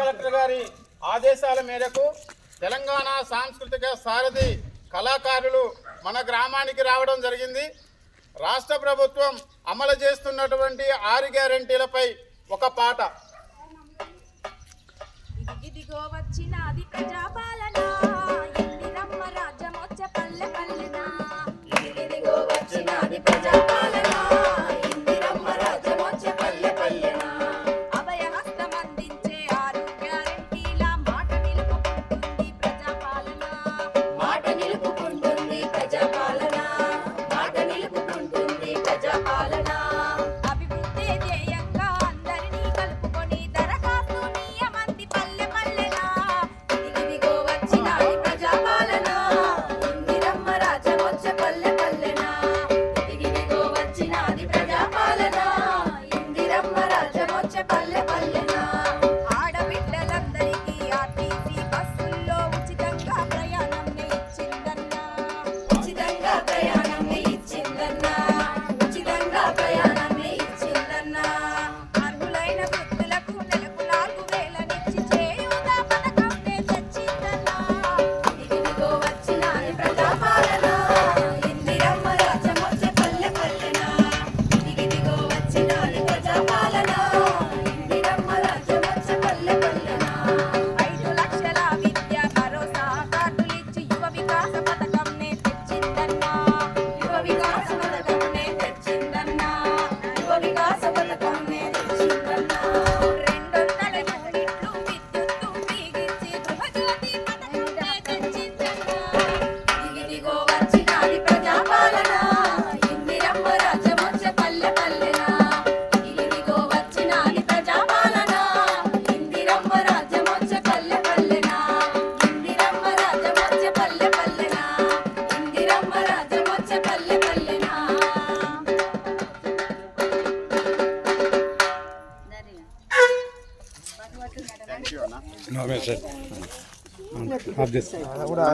Collector గారి ఆదేశాల మేరకు తెలంగాణ సాంస్కృతిక సారథి కళాకారులు మన గ్రామానికి రావడం జరిగింది. రాష్ట్ర ప్రభుత్వం అమలు చేస్తున్నటువంటి ఆరు గ్యారంటీలపై ఒక పాట. ఇదిగో ప్రజాపాలన No, I'm going.